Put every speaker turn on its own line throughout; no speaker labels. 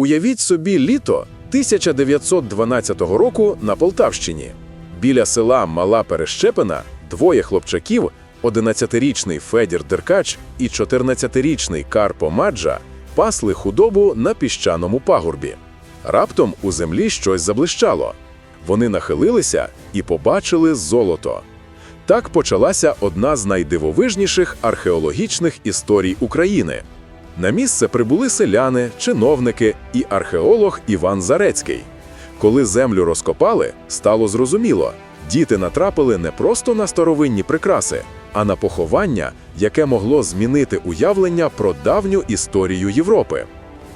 Уявіть собі літо 1912 року на Полтавщині. Біля села Мала Перещепина двоє хлопчаків, 11-річний Федір Деркач і 14-річний Карпо Маджа, пасли худобу на піщаному пагорбі. Раптом у землі щось заблищало. Вони нахилилися і побачили золото. Так почалася одна з найдивовижніших археологічних історій України. На місце прибули селяни, чиновники і археолог Іван Зарецький. Коли землю розкопали, стало зрозуміло, діти натрапили не просто на старовинні прикраси, а на поховання, яке могло змінити уявлення про давню історію Європи.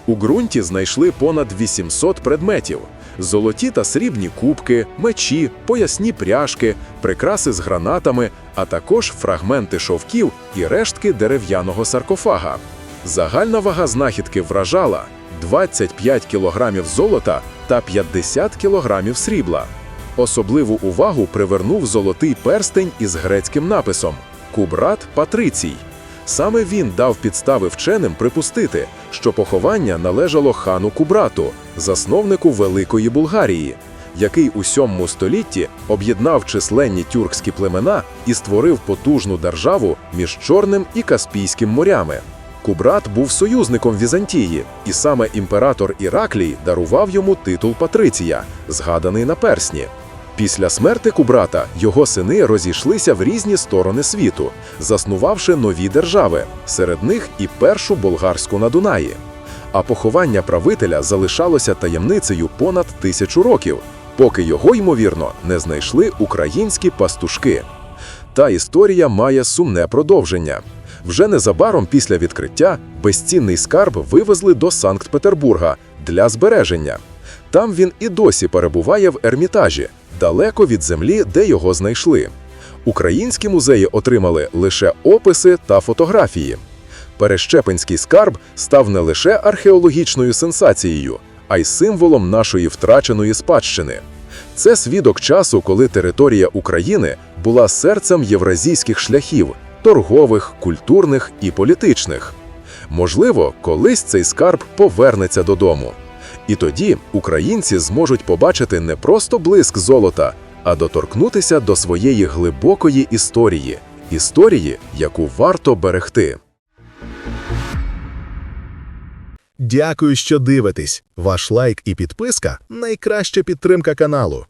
У ґрунті знайшли понад 800 предметів: золоті та срібні кубки, мечі, поясні пряжки, прикраси з гранатами, а також фрагменти шовків і рештки дерев'яного саркофага. Загальна вага знахідки вражала 25 кілограмів золота та 50 кілограмів срібла. Особливу увагу привернув золотий перстень із грецьким написом Кубрат Патрицій. Саме він дав підстави вченим припустити, що поховання належало хану Кубрату, засновнику Великої Булгарії, який у сьомому столітті об'єднав численні тюркські племена і створив потужну державу між Чорним і Каспійським морями. Кубрат був союзником Візантії, і саме імператор Іраклій дарував йому титул Патриція, згаданий на персні. Після смерти Кубрата його сини розійшлися в різні сторони світу, заснувавши нові держави, серед них і першу болгарську на Дунаї. А поховання правителя залишалося таємницею понад тисячу років, поки його, ймовірно, не знайшли українські пастушки. Та історія має сумне продовження. Вже незабаром після відкриття безцінний скарб вивезли до Санкт-Петербурга для збереження. Там він і досі перебуває в Ермітажі, далеко від землі, де його знайшли. Українські музеї отримали лише описи та фотографії. Перещепинський скарб став не лише археологічною сенсацією, а й символом нашої втраченої спадщини. Це свідок часу, коли територія України була серцем євразійських шляхів торгових, культурних і політичних. Можливо, колись цей скарб повернеться додому. І тоді українці зможуть побачити не просто блиск золота, а доторкнутися до своєї глибокої історії, історії, яку варто берегти.
Дякую, що дивитесь. Ваш лайк і підписка найкраща підтримка каналу.